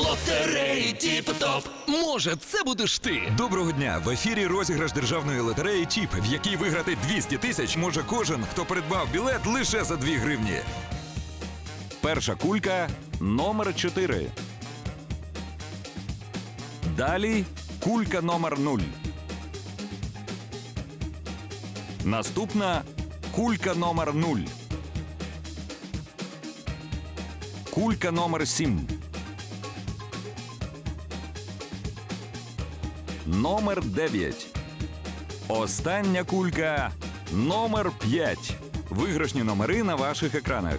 Лотереї Тіп-Топ. Може, це будеш ти. Доброго дня! В ефірі розіграш державної лотереї ТІП, в якій виграти 200 тисяч може кожен, хто придбав білет лише за 2 гривні. Перша кулька номер 4. Далі кулька номер 0. Наступна кулька номер 0. Кулька номер 7. Номер 9. Остання кулька номер 5. Виграшні номери на ваших екранах.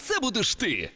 це будеш ти.